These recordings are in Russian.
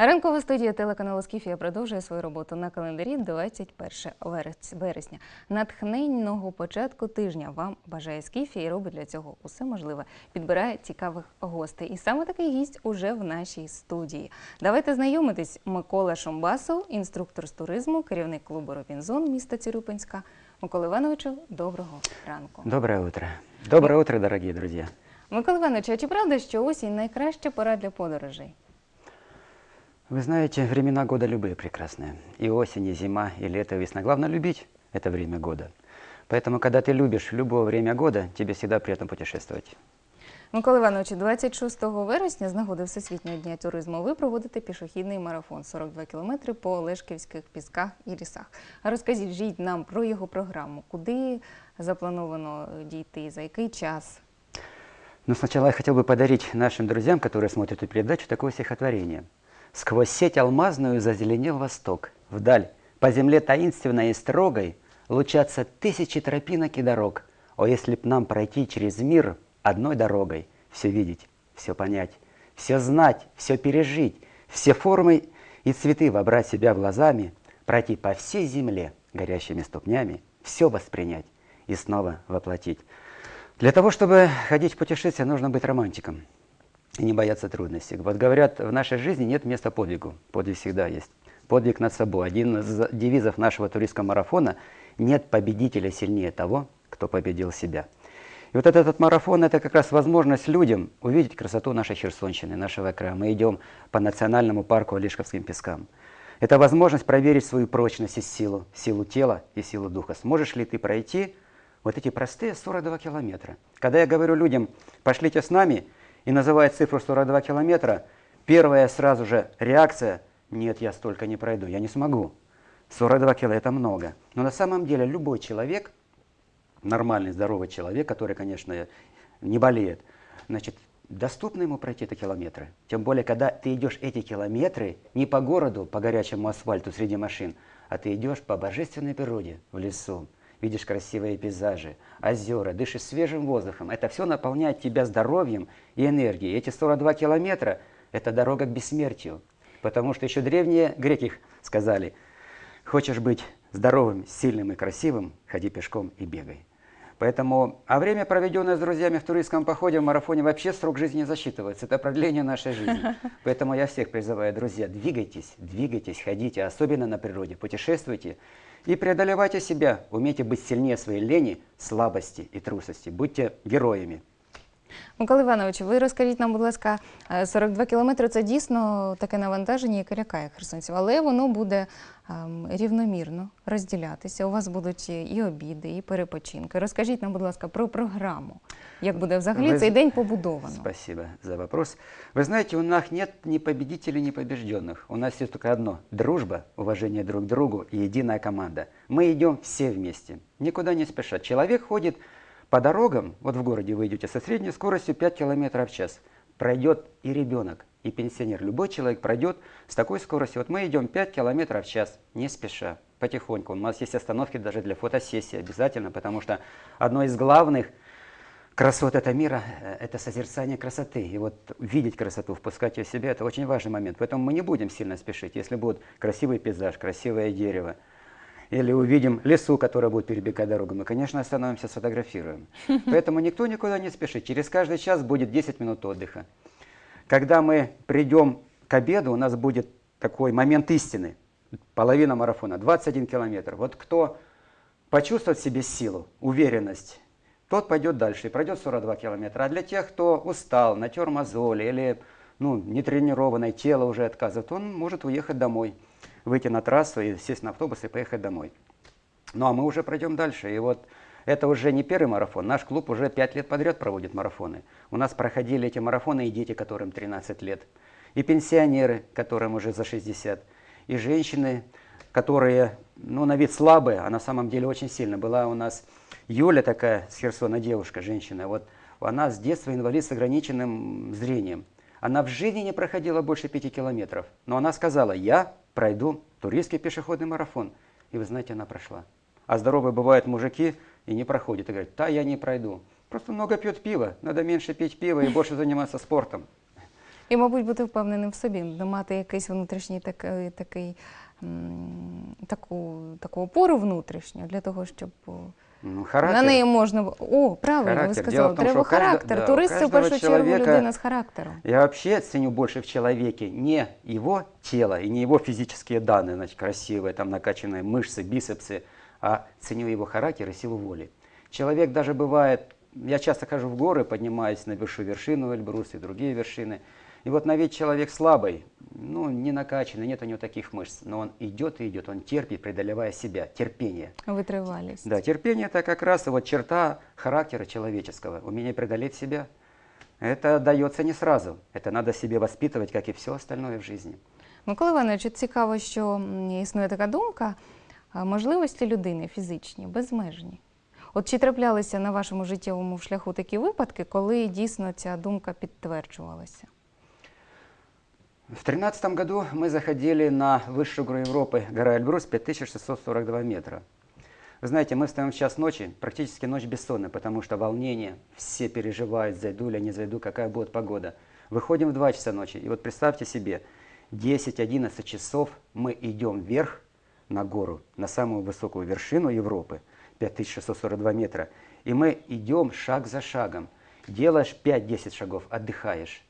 Ранкова студія телеканалу Скіфія продовжує свою роботу на календарі 21 верес- вересня. Натхненного початку тижня вам бажає Скіфія і робить для цього усе можливе. Підбирає цікавих гостей. І саме такий гість уже в нашій студії. Давайте знайомитись. Микола Шомбасов, інструктор з туризму, керівник клубу Робінзон міста Цирюпинська. Микола Івановичу, доброго ранку. Доброе утро. Доброе утро, дорогие друзья. Микола Іванович, а чи правда, що осінь найкраща пора для подорожей? Вы знаете, времена года любые прекрасные. И осень, и зима, и лето, и весна. Главное любить это время года. Поэтому, когда ты любишь любое время года, тебе всегда приятно путешествовать. Микола Іванович, 26 вересня з нагоди Всесвітнього дня туризму ви проводите пішохідний марафон 42 кілометри по Олешківських пісках і лісах. А розкажіть жіть нам про його програму, куди заплановано дійти, за який час. Но сначала я хотел бы подарить нашим друзьям, которые смотрят эту передачу, такое стихотворение. «Сквозь сеть алмазную зазеленел восток. Вдаль, по земле таинственной и строгой, лучатся тысячи тропинок и дорог. О, если б нам пройти через мир одной дорогой, все видеть, все понять, все знать, все пережить, все формы и цветы вобрать себя глазами, пройти по всей земле горящими ступнями, все воспринять и снова воплотить. Для того, чтобы ходить в путешествия, нужно быть романтиком и не бояться трудностей. Вот говорят, в нашей жизни нет места подвигу. Подвиг всегда есть. Подвиг над собой. Один из девизов нашего туристского марафона – нет победителя сильнее того, кто победил себя. И вот этот марафон – это как раз возможность людям увидеть красоту нашей Херсонщины, нашего края. Мы идем по национальному парку Олешковским пескам. Это возможность проверить свою прочность и силу, силу тела и силу духа. Сможешь ли ты пройти вот эти простые 42 километра? Когда я говорю людям, пошлите с нами, и называя цифру 42 километра, первая сразу же реакция – нет, я столько не пройду, я не смогу. 42 кило – это много. Но на самом деле любой человек, нормальный, здоровый человек, который, конечно, не болеет, значит, доступно ему пройти эти километры. Тем более, когда ты идешь эти километры не по городу, по горячему асфальту среди машин, а ты идешь по божественной природе, в лесу, видишь красивые пейзажи, озера, дышишь свежим воздухом. Это все наполняет тебя здоровьем и энергией. Эти 42 километра – это дорога к бессмертию. Потому что еще древние греки сказали, хочешь быть здоровым, сильным и красивым, ходи пешком и бегай. Поэтому, а время, проведенное с друзьями в туристском походе, в марафоне, вообще срок жизни не засчитывается. Это продление нашей жизни. Поэтому я всех призываю, друзья, двигайтесь, двигайтесь, ходите, особенно на природе, путешествуйте и преодолевайте себя. Умейте быть сильнее своей лени, слабости и трусости. Будьте героями. Микола Іванович, ви розкажіть нам, будь ласка, е, 42 кілометри це дійсно таке навантаження, яке лякає херсонців, але воно буде ем, рівномірно розділятися. У вас будуть і обіди, і перепочинки. Розкажіть нам, будь ласка, про програму. Як буде взагалі Ви цей з- день побудовано? Спасибо за вопрос. Вы знаете, у нас нет ни победителей, ни побежденных. У нас есть только одно – дружба, уважение друг к другу и единая команда. Мы идем все вместе, никуда не спеша. Человек ходит по дорогам, вот в городе вы идете со средней скоростью 5 километров в час. Пройдет и ребенок, и пенсионер. Любой человек пройдет с такой скоростью. Вот мы идем 5 километров в час, не спеша, потихоньку. У нас есть остановки даже для фотосессии обязательно, потому что одно из главных красот этого мира э, – это созерцание красоты. И вот видеть красоту, впускать ее в себя – это очень важный момент. Поэтому мы не будем сильно спешить. Если будет красивый пейзаж, красивое дерево, или увидим лесу, которая будет перебегать дорогу, мы, конечно, остановимся, сфотографируем. Поэтому никто никуда не спешит. Через каждый час будет 10 минут отдыха. Когда мы придем к обеду, у нас будет такой момент истины. Половина марафона, 21 километр. Вот кто почувствует в себе силу, уверенность, тот пойдет дальше и пройдет 42 километра. А для тех, кто устал, натер мозоли или ну, нетренированное тело уже отказывает, он может уехать домой, выйти на трассу и сесть на автобус и поехать домой. Ну а мы уже пройдем дальше. И вот это уже не первый марафон. Наш клуб уже 5 лет подряд проводит марафоны. У нас проходили эти марафоны и дети, которым 13 лет, и пенсионеры, которым уже за 60, и женщины, которые, ну, на вид слабые, а на самом деле очень сильно. Была у нас Юля такая с Херсона, девушка, женщина. Вот она с детства инвалид с ограниченным зрением. Она в жизни не проходила больше пяти километров. Но она сказала, я пройду туристский пешеходный марафон. И вы знаете, она прошла. А здоровые бывают мужики и не проходят. И говорят, да, я не пройду. Просто много пьет пиво. Надо меньше пить пиво и больше заниматься спортом. І, мабуть, бути впевненим в собі, мати якийсь внутрішній такий, такий, м, таку, таку опору внутрішню для того, щоб о, Ну, характер. на неї можна. О, правильно, ви Характер. сказали, Дело в том, треба характер. да, у Турист це в першу чергу людина з характером. Я вообще ценю больше в человеке не его тело и не его физические данные, значит, красивые, там накачанные мышцы, бицепсы, а ценю его характер и силу воли. Человек даже бывает, я часто хожу в горы, поднимаюсь на большую вершину Эльбрус и другие вершины, и вот на вид человек слабый, ну, не накачанный, нет у него таких мышц, но он идет и идет, он терпит, преодолевая себя, терпение. Витривалість. Да, терпение это как раз вот черта характера человеческого, умение преодолеть себя. Это дается не сразу, это надо себе воспитывать, как и все остальное в жизни. Микола Іванович, от цікаво, що м, існує така думка, а, можливості людини фізичні, безмежні. От чи траплялися на вашому життєвому шляху такі випадки, коли дійсно ця думка підтверджувалася? В 2013 году мы заходили на высшую гору Европы, гора Эльбрус, 5642 метра. Вы знаете, мы встаем в час ночи, практически ночь бессонная, потому что волнение, все переживают, зайду ли, не зайду, какая будет погода. Выходим в 2 часа ночи, и вот представьте себе, 10-11 часов мы идем вверх на гору, на самую высокую вершину Европы, 5642 метра, и мы идем шаг за шагом. Делаешь 5-10 шагов, отдыхаешь.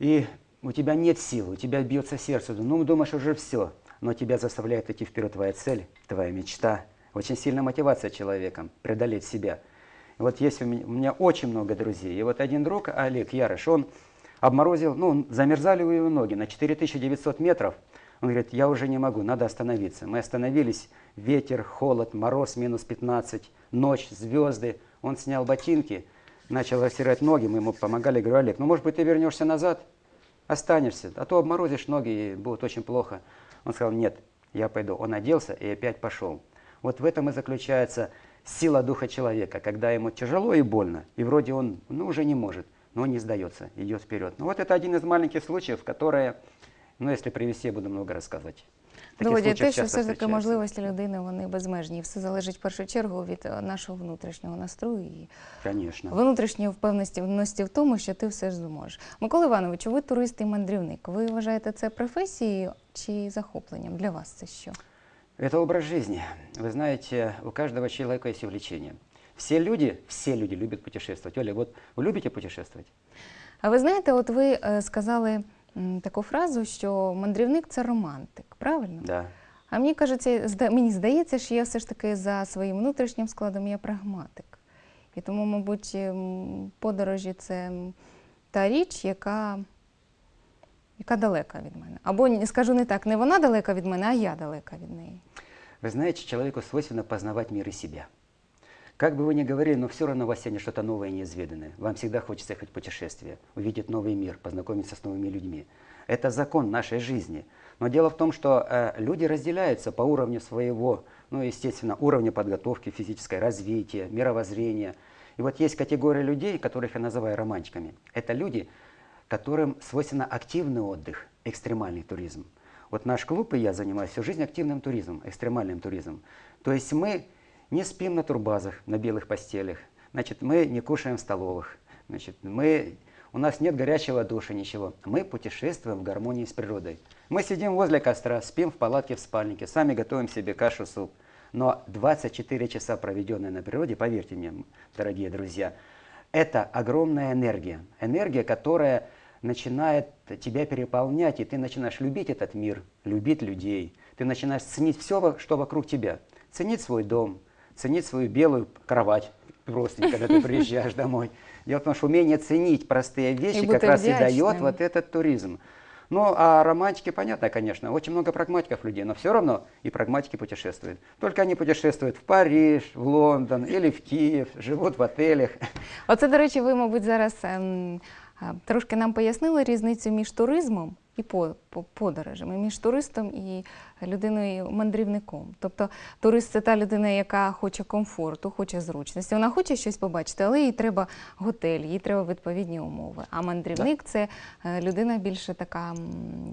И у тебя нет сил, у тебя бьется сердце, ну думаешь уже все, но тебя заставляет идти вперед твоя цель, твоя мечта. Очень сильная мотивация человеком, преодолеть себя. Вот есть у меня, у меня очень много друзей. И вот один друг, Олег Ярыш, он обморозил, ну, замерзали у его ноги на 4900 метров. Он говорит, я уже не могу, надо остановиться. Мы остановились, ветер, холод, мороз, минус 15, ночь, звезды. Он снял ботинки, начал растирать ноги, мы ему помогали. Говорю, Олег, ну, может быть, ты вернешься назад? Останешься, а то обморозишь ноги и будет очень плохо. Он сказал, нет, я пойду. Он оделся и опять пошел. Вот в этом и заключается сила духа человека, когда ему тяжело и больно, и вроде он ну, уже не может, но не сдается, идет вперед. Ну вот это один из маленьких случаев, которые, ну если привести, я буду много рассказывать. Таких Доводять те, случаев що часто все ж таки встречается. можливості людини вони безмежні. І все залежить в першу чергу від е, нашого внутрішнього настрою і Конечно. внутрішньої впевненості в тому, що ти все ж зможеш. Микола Іванович, ви турист і мандрівник. Ви вважаєте це професією чи захопленням? Для вас це що? Это образ жизни. Вы знаете, у каждого человека есть увлечение. Все люди, все люди любят путешествовать. Оля, вот вы любите путешествовать? А ви знаєте, от ви е, сказали м, таку фразу, що мандрівник це романтик, правильно? Да. А мені кажеться, мені здається, що я все ж таки за своїм внутрішнім складом я прагматик. І тому, мабуть, ем, подорожі це та річ, яка, яка далека від мене. Або скажу не так, не вона далека від мене, а я далека від неї. Вы знаете, человеку свойственно познавать мир и себя. Как бы вы ни говорили, но все равно вас сегодня что-то новое и неизведанное. Вам всегда хочется ехать в путешествие, увидеть новый мир, познакомиться с новыми людьми. Это закон нашей жизни. Но дело в том, что э, люди разделяются по уровню своего, ну, естественно, уровня подготовки физической, развития, мировоззрения. И вот есть категория людей, которых я называю романтиками. Это люди, которым свойственно активный отдых, экстремальный туризм. Вот наш клуб и я занимаюсь всю жизнь активным туризмом, экстремальным туризмом. То есть мы не спим на турбазах, на белых постелях, значит, мы не кушаем в столовых, значит, мы, у нас нет горячего душа, ничего. Мы путешествуем в гармонии с природой. Мы сидим возле костра, спим в палатке в спальнике, сами готовим себе кашу, суп. Но 24 часа, проведенные на природе, поверьте мне, дорогие друзья, это огромная энергия. Энергия, которая начинает тебя переполнять, и ты начинаешь любить этот мир, любить людей. Ты начинаешь ценить все, что вокруг тебя. Ценить свой дом, ценить свою белую кровать просто, когда ты приезжаешь домой. Дело в том, что умение ценить простые вещи быть как раз и дает вдячным. вот этот туризм. Ну, а романтики, понятно, конечно, очень много прагматиков людей, но все равно и прагматики путешествуют. Только они путешествуют в Париж, в Лондон или в Киев, живут в отелях. Оце, до речі, ви, мабуть, зараз ем, а, трошки нам пояснили різницю між туризмом і по, по подорожами, між туристом і людиною-мандрівником. Тобто турист це та людина, яка хоче комфорту, хоче зручності. Вона хоче щось побачити, але їй треба готель, їй треба відповідні умови. А мандрівник це е, людина більше така, м,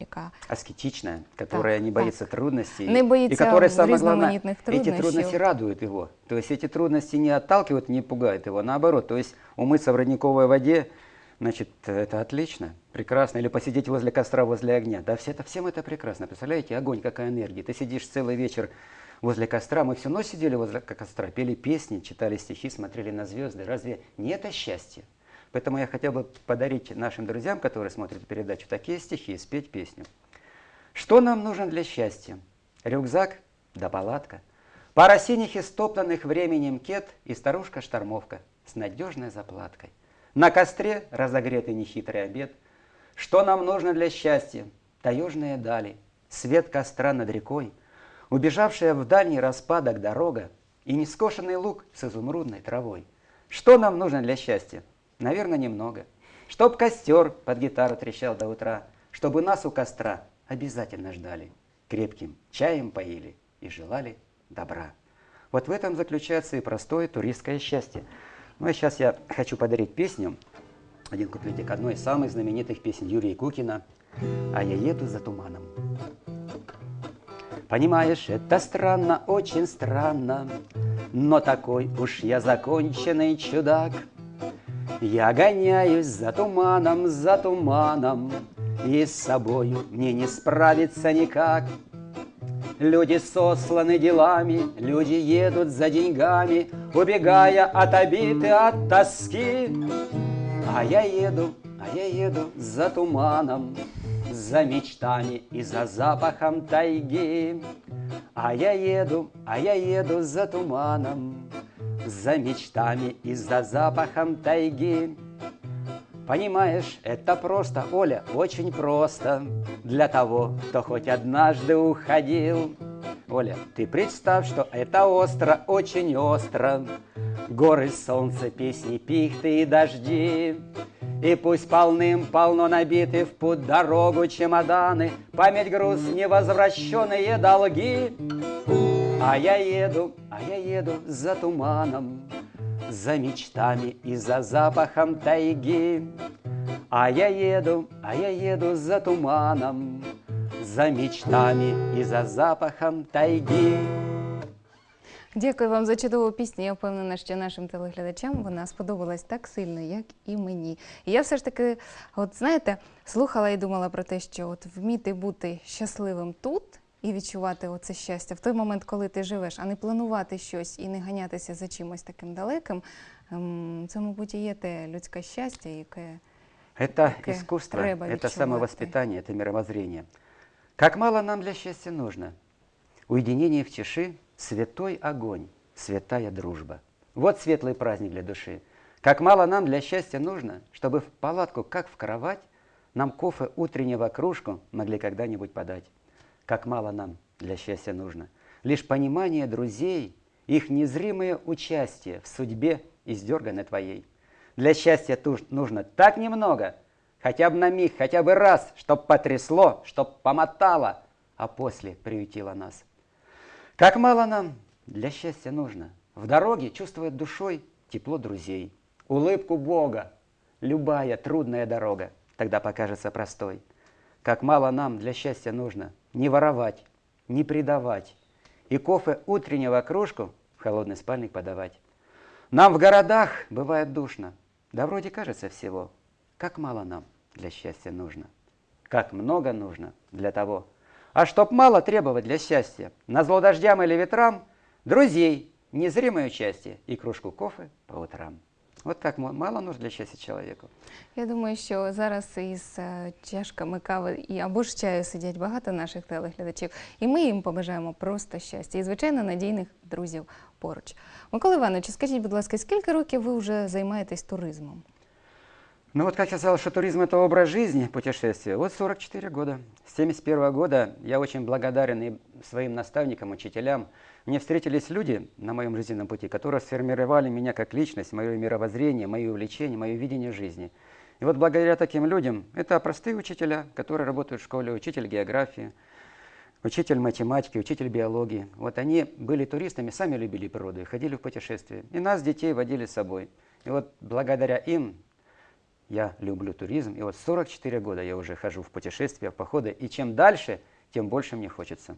яка аскетичная, которая Так, не боится трудностей. Не и боится которая, самое главное, різноманітних эти труднощів. трудности радуют его. То есть эти трудности не отталкивают, не пугают его, наоборот. То есть умыться в родниковой воде, Значит, это отлично, прекрасно. Или посидеть возле костра, возле огня. Да все это, всем это прекрасно. Представляете, огонь, какая энергия. Ты сидишь целый вечер возле костра. Мы всю ночь сидели возле костра, пели песни, читали стихи, смотрели на звезды. Разве не это счастье? Поэтому я хотел бы подарить нашим друзьям, которые смотрят передачу, такие стихи, спеть песню. Что нам нужно для счастья? Рюкзак да палатка. Пара синих истоптанных временем кет и старушка-штормовка с надежной заплаткой. На костре разогретый нехитрый обед. Что нам нужно для счастья? Таежные дали, свет костра над рекой, убежавшая в дальний распадок дорога и нескошенный луг с изумрудной травой. Что нам нужно для счастья? Наверное, немного. Чтоб костер под гитару трещал до утра, чтобы нас у костра обязательно ждали, крепким чаем поили и желали добра. Вот в этом заключается и простое туристское счастье. Ну и сейчас я хочу подарить песню, один куплетик одной из самых знаменитых песен Юрия Кукина «А я еду за туманом». Понимаешь, это странно, очень странно, но такой уж я законченный чудак. Я гоняюсь за туманом, за туманом, и с собою мне не справиться никак. Люди сосланы делами, люди едут за деньгами, Убегая от обиды, от тоски. А я еду, а я еду за туманом, За мечтами и за запахом тайги. А я еду, а я еду за туманом, За мечтами и за запахом тайги. Понимаешь, это просто, Оля, очень просто. Для того, кто хоть однажды уходил. Оля, ты представь, что это остро, очень остро. Горы, солнце, песни, пихты и дожди. И пусть полным-полно набиты в путь дорогу чемоданы. Память, груз, невозвращенные долги. А я еду, а я еду за туманом за мечтами и за запахом тайги. А я еду, а я еду за туманом, за мечтами і за запахом тайги. Дякую вам за чудову пісню. Я впевнена, що нашим телеглядачам вона сподобалась так сильно, як і мені. І я все ж таки, от знаєте, слухала і думала про те, що от вміти бути щасливим тут і відчувати оце щастя в той момент, коли ти живеш, а не планувати щось і не ганятися за чимось таким далеким. ем, Це, мабуть, і є те людське щастя, яке Это Таке искусство, треба это відчувати. самовоспитание, это мировоззрение. Как мало нам для счастья нужно. Уединение в тиши, святой огонь, святая дружба. Вот светлый праздник для души. Как мало нам для счастья нужно, чтобы в палатку, как в кровать, нам кофе утреннего кружку могли когда-нибудь подать. Как мало нам для счастья нужно. Лишь понимание друзей, их незримое участие в судьбе издерганной твоей. Для счастья туж- нужно так немного, хотя бы на миг, хотя бы раз, чтоб потрясло, чтоб помотало, а после приютило нас. Как мало нам для счастья нужно. В дороге чувствовать душой тепло друзей, улыбку Бога, любая трудная дорога тогда покажется простой. Как мало нам для счастья нужно не воровать, не предавать, и кофе утреннего кружку в холодный спальник подавать. Нам в городах бывает душно, да вроде кажется всего. Как мало нам для счастья нужно, как много нужно для того. А чтоб мало требовать для счастья, на зло дождям или ветрам, друзей, незримое участие и кружку кофе по утрам. Вот так мо- мало нужно для счастья человеку. Я думаю, що зараз із е, чашками кави і або ж чаю сидять багато наших телеглядачів, і ми їм побажаємо просто щастя і, звичайно, надійних друзів поруч. Микола Іванович, скажіть, будь ласка, скільки років ви вже займаєтесь туризмом? Ну вот как я сказал, что туризм это образ жизни, путешествие. Вот 44 года. С 71 года я очень благодарен и своим наставникам, учителям. мне встретились люди на моем жизненном пути, которые сформировали меня как личность, мое мировоззрение, мои увлечения, мое видение жизни. И вот благодаря таким людям, это простые учителя, которые работают в школе, учитель географии, учитель математики, учитель биологии. Вот они были туристами, сами любили природу ходили в путешествия. И нас, детей, водили с собой. И вот благодаря им я люблю туризм. И вот 44 года я уже хожу в путешествия, в походы. И чем дальше, тем больше мне хочется.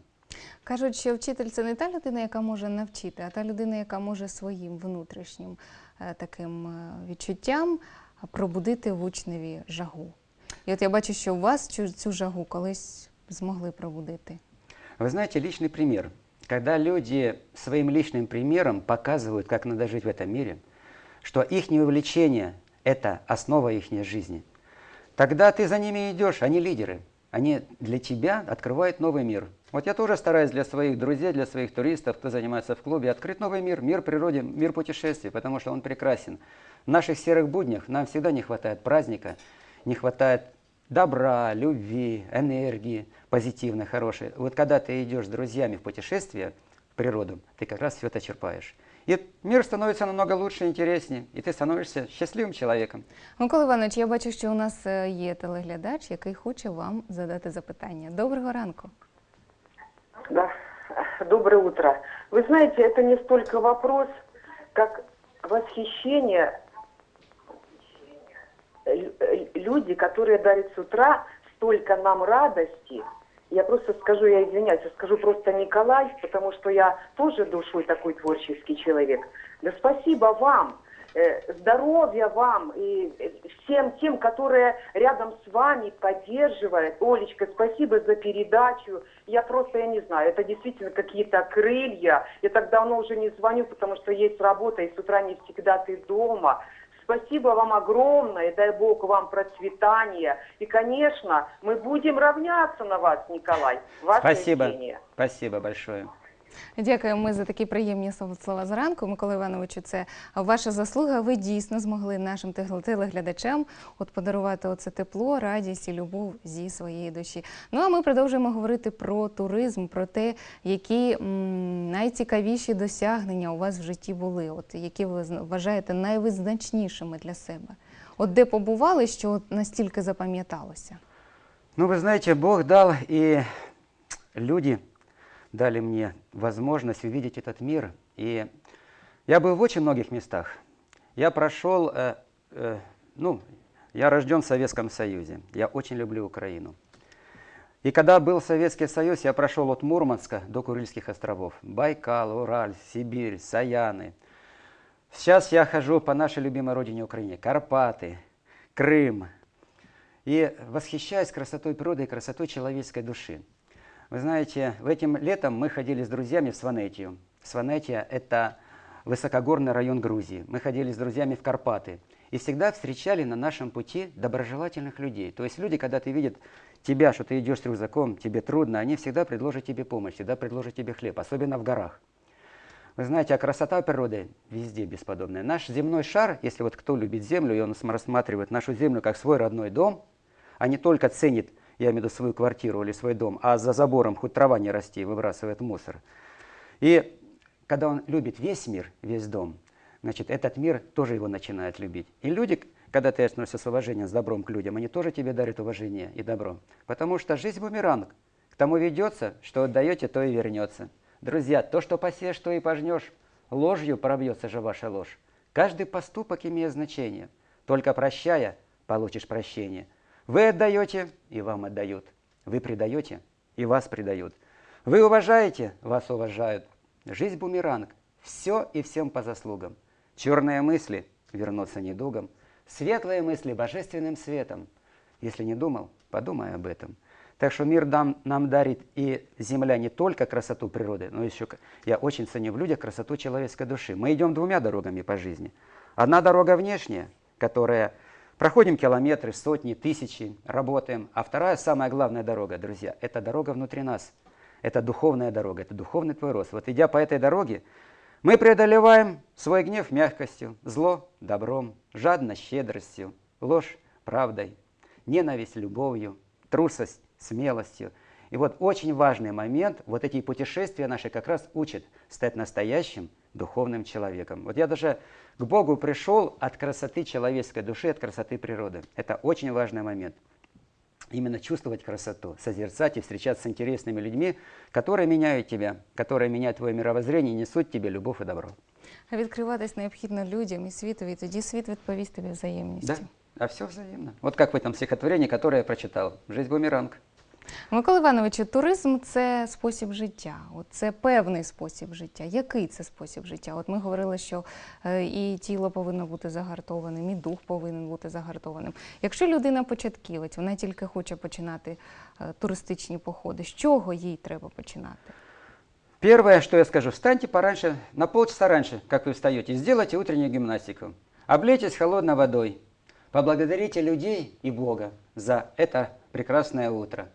Кажуть, що вчитель це не та людина, яка може навчити, а та людина, яка може своїм внутрішнім е, таким е, відчуттям пробудити в учневі жагу. І от я бачу, що у вас цю, цю жагу колись змогли пробудити. Вы знаете, личный пример. Когда люди своим личным примером показывают, как надо жить в этом мире, что их увлечение – это основа их жизни, тогда ты за ними идешь, они лидеры. Они для тебя открывают новый мир. вот я тоже стараюсь для своих друзей, для своих туристов, кто занимается в клубе, открыть новый мир, мир природе, мир путешествий, потому что он прекрасен. В наших серых буднях нам всегда не хватает праздника, не хватает добра, любви, энергии, позитивной, хорошей. Вот когда ты идешь с друзьями в путешествие в природу, ты как раз все это черпаешь. И мир становится намного лучше, интереснее, и ты становишься счастливым человеком. Микола Іванович, я бачу, що у нас е, є телеглядач, який хоче вам задати запитання. Доброго ранку. Да. Доброе утро. Вы знаете, это не столько вопрос, как восхищение Лю- люди, которые дарят с утра столько нам радости. Я просто скажу, я извиняюсь, я скажу просто Николай, потому что я тоже душой такой творческий человек. Да спасибо вам, здоровья вам и э, всем тем, которые рядом с вами поддерживают. Олечка, спасибо за передачу. Я просто, я не знаю, это действительно какие-то крылья. Я так давно уже не звоню, потому что есть работа, и с утра не всегда ты дома. Спасибо вам огромное, дай Бог вам процветания. И, конечно, мы будем равняться на вас, Николай. Ваше Спасибо. чтение. Спасибо большое. Дякуємо за такі приємні слова- зранку. Микола Івановичу, це ваша заслуга. Ви дійсно змогли нашим телеглядачам от подарувати оце тепло, радість і любов зі своєї душі. Ну а ми продовжуємо говорити про туризм, про те, які м, найцікавіші досягнення у вас в житті були, от які ви вважаєте найвизначнішими для себе. От де побували, що от настільки запам'яталося? Ну, вы знаете, Бог дал, и люди дали мне возможность увидеть этот мир. И я был в очень многих местах. Я прошел, э, э, ну, я рожден в Советском Союзе. Я очень люблю Украину. И когда был Советский Союз, я прошел от Мурманска до Курильских островов. Байкал, Ураль, Сибирь, Саяны. Сейчас я хожу по нашей любимой родине Украине. Карпаты, Крым, и восхищаюсь красотой природы и красотой человеческой души. Вы знаете, в этим летом мы ходили с друзьями в Сванетию. Сванетия – это высокогорный район Грузии. Мы ходили с друзьями в Карпаты. И всегда встречали на нашем пути доброжелательных людей. То есть люди, когда ты видят тебя, что ты идешь с рюкзаком, тебе трудно, они всегда предложат тебе помощь, всегда предложат тебе хлеб, особенно в горах. Вы знаете, а красота природы везде бесподобная. Наш земной шар, если вот кто любит землю, и он см- рассматривает нашу землю как свой родной дом, а не только ценит, я имею в виду свою квартиру или свой дом, а за забором хоть трава не расти, выбрасывает мусор. И когда он любит весь мир, весь дом, значит, этот мир тоже его начинает любить. И люди, когда ты относишься с уважением, с добром к людям, они тоже тебе дарят уважение и добро. Потому что жизнь бумеранг. К тому ведется, что отдаете, то и вернется. Друзья, то, что посеешь, то и пожнешь. Ложью пробьется же ваша ложь. Каждый поступок имеет значение. Только прощая, получишь прощение. Вы отдаете, и вам отдают. Вы предаете, и вас предают. Вы уважаете, вас уважают. Жизнь бумеранг. Все и всем по заслугам. Черные мысли вернутся недугом. Светлые мысли божественным светом. Если не думал, подумай об этом. Так что мир нам, нам дарит и земля не только красоту природы, но еще я очень ценю в людях красоту человеческой души. Мы идем двумя дорогами по жизни. Одна дорога внешняя, которая проходим километры, сотни, тысячи, работаем. А вторая, самая главная дорога, друзья, это дорога внутри нас. Это духовная дорога, это духовный твой рост. Вот идя по этой дороге, мы преодолеваем свой гнев мягкостью, зло – добром, жадность – щедростью, ложь – правдой, ненависть – любовью, трусость – смелостью. И вот очень важный момент, вот эти путешествия наши как раз учат стать настоящим духовным человеком. Вот я даже к Богу пришел от красоты человеческой души, от красоты природы. Это очень важный момент. Именно чувствовать красоту, созерцать и встречаться с интересными людьми, которые меняют тебя, которые меняют твое мировоззрение и несут тебе любовь и добро. А відкриватись необхідно людям і світові, і тоді світ відповість тобі взаємністю. Да, а все взаимно. Вот как в этом стихотворении, которое я прочитал. Жизнь бумеранг. Микола Івановичу, туризм це спосіб життя. От це певний спосіб життя. Який це спосіб життя? От ми говорили, що е, і тіло повинно бути загартованим, і дух повинен бути загартованим. Якщо людина початківець, вона тільки хоче починати е, туристичні походи, з чого їй треба починати? Первое, что я скажу, встаньте пораньше, на полчаса раньше, как вы встаете, сделайте утреннюю гимнастику. Облейтесь холодной водой. Поблагодарите людей и Бога за это прекрасное утро.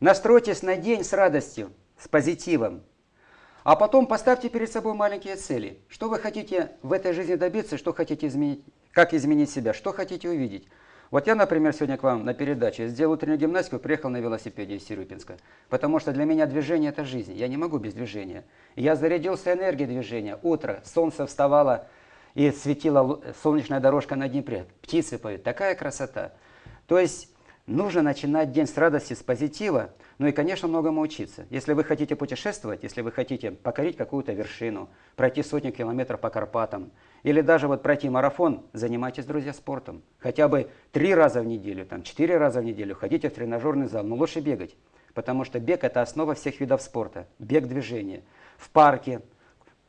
Настройтесь на день с радостью, с позитивом. А потом поставьте перед собой маленькие цели. Что вы хотите в этой жизни добиться, что хотите изменить, как изменить себя, что хотите увидеть. Вот я, например, сегодня к вам на передаче сделал утреннюю гимнастику, приехал на велосипеде из Сирупинска. Потому что для меня движение – это жизнь. Я не могу без движения. Я зарядился энергией движения. Утро, солнце вставало и светила солнечная дорожка на Днепре. Птицы поют. Такая красота. То есть нужно начинать день с радости, с позитива, ну и, конечно, многому учиться. Если вы хотите путешествовать, если вы хотите покорить какую-то вершину, пройти сотни километров по Карпатам, или даже вот пройти марафон, занимайтесь, друзья, спортом. Хотя бы три раза в неделю, там, четыре раза в неделю ходите в тренажерный зал, но лучше бегать. Потому что бег – это основа всех видов спорта. Бег движения. В парке.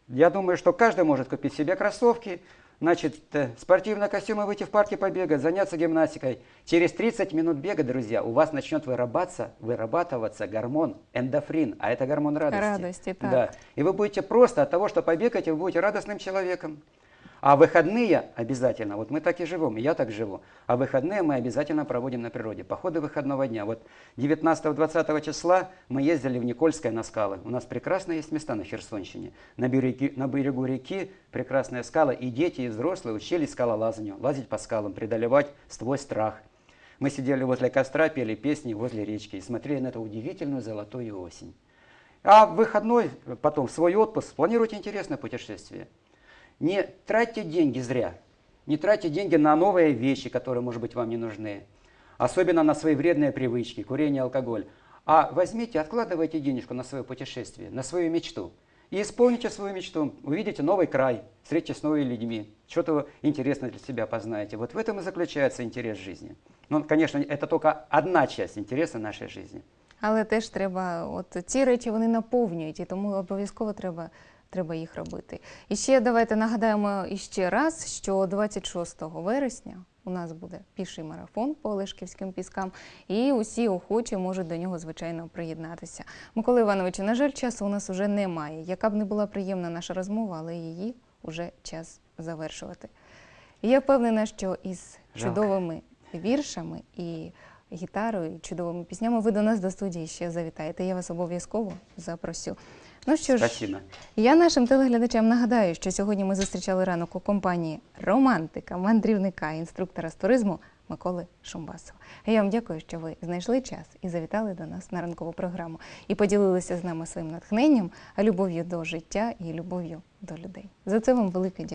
Я думаю, что каждый может купить себе кроссовки, значит, э, спортивные костюмы, выйти в парке побегать, заняться гимнастикой. Через 30 минут бега, друзья, у вас начнет вырабатываться, вырабатываться гормон эндофрин, а это гормон радости. Радости, так. Да. И вы будете просто от того, что побегаете, вы будете радостным человеком. А выходные обязательно, вот мы так и живем, я так живу, а выходные мы обязательно проводим на природе, походы выходного дня. Вот 19-20 числа мы ездили в Никольское на скалы. У нас прекрасные есть места на Херсонщине. На берегу, на берегу реки прекрасные скалы, и дети, и взрослые учились скалолазанию, лазить по скалам, преодолевать свой страх. Мы сидели возле костра, пели песни возле речки и смотрели на эту удивительную золотую осень. А выходной, потом свой отпуск, планируйте интересное путешествие. Не тратьте деньги зря. Не тратьте деньги на новые вещи, которые, может быть, вам не нужны. Особенно на свои вредные привычки, курение, алкоголь. А возьмите, откладывайте денежку на свое путешествие, на свою мечту. И исполните свою мечту. Увидите новый край, встретитесь с новыми людьми, что-то интересное для себя познаете. Вот в этом и заключается интерес жизни. Ну, конечно, это только одна часть интереса нашей жизни. Але теж треба, от ці речі вони наповнюють, і тому обов'язково треба, треба їх робити. І ще давайте нагадаємо іще раз, що 26 вересня у нас буде піший марафон по Олешківським піскам, і усі охочі можуть до нього, звичайно, приєднатися. Микола Івановичу, на жаль, часу у нас вже немає. Яка б не була приємна наша розмова, але її вже час завершувати. І я впевнена, що із Жалко. чудовими віршами і гітарою, і чудовими піснями ви до нас до студії ще завітаєте. Я вас обов'язково запросю. Ну що ж, Спасибо. я нашим телеглядачам нагадаю, що сьогодні ми зустрічали ранок у компанії романтика, мандрівника, інструктора з туризму Миколи Шумбасова. Я вам дякую, що ви знайшли час і завітали до нас на ранкову програму і поділилися з нами своїм натхненням, любов'ю до життя і любов'ю до людей. За це вам велике дякую.